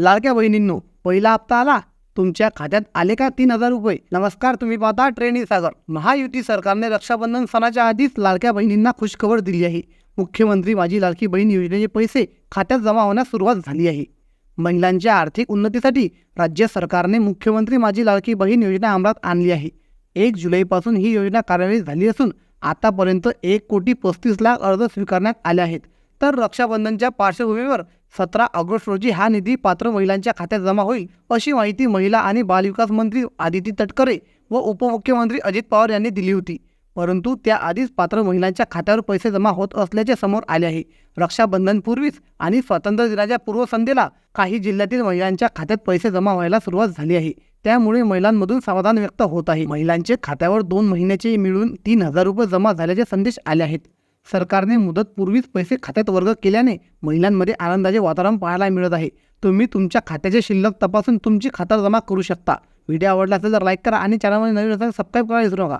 लाडक्या बहिणींनो पहिला हप्ता आला. तुमच्या खात्यात आले का? तीन हजार रुपये. नमस्कार तुम्ही पाहता ट्रेनी सागर. महायुती सरकारने रक्षाबंधन सणाच्या आधीच लाडक्या बहिणींना खुशखबर दिली आहे. मुख्यमंत्री माझी लाडकी बहीण योजनेचे पैसे खात्यात जमा होण्यास सुरुवात झाली आहे. महिलांच्या आर्थिक उन्नतीसाठी राज्य सरकारने मुख्यमंत्री माझी लाडकी बहीण योजना अंमलात आणली आहे. एक जुलैपासून ही योजना कार्यान्वित झाली असून आतापर्यंत एक कोटी पस्तीस लाख अर्ज स्वीकारण्यात आले आहेत. तर रक्षाबंधनच्या पार्श्वभूमीवर सतरा ऑगस्ट रोजी हा निधी पात्र महिलांच्या खात्यात जमा होईल अशी माहिती महिला आणि बालविकास मंत्री आदिती तटकरे व उपमुख्यमंत्री अजित पवार यांनी दिली होती. परंतु त्याआधीच पात्र महिलांच्या खात्यावर पैसे जमा होत असल्याचे समोर आले आहे. रक्षाबंधनपूर्वीच आणि स्वातंत्र्य दिनाच्या पूर्वसंध्येला काही जिल्ह्यातील महिलांच्या खात्यात पैसे जमा व्हायला सुरुवात झाली आहे. त्यामुळे महिलांमधून समाधान व्यक्त होत आहे. महिलांचे खात्यावर दोन महिन्याचे मिळून तीन हजार रुपये जमा झाल्याचे संदेश आले आहेत. सरकारने मुदतपूर्वीच पैसे खात्यात वर्ग केल्याने महिलांमध्ये आनंदाचे वातावरण पाहायला मिळत आहे. तुम्ही तुमच्या खात्याचे शिल्लक तपासून तुमची खात्यात जमा करू शकता. व्हिडिओ आवडला असेल तर लाईक करा आणि चॅनलमध्ये नवीन असेल सबस्क्राईब करायला विसरू नका.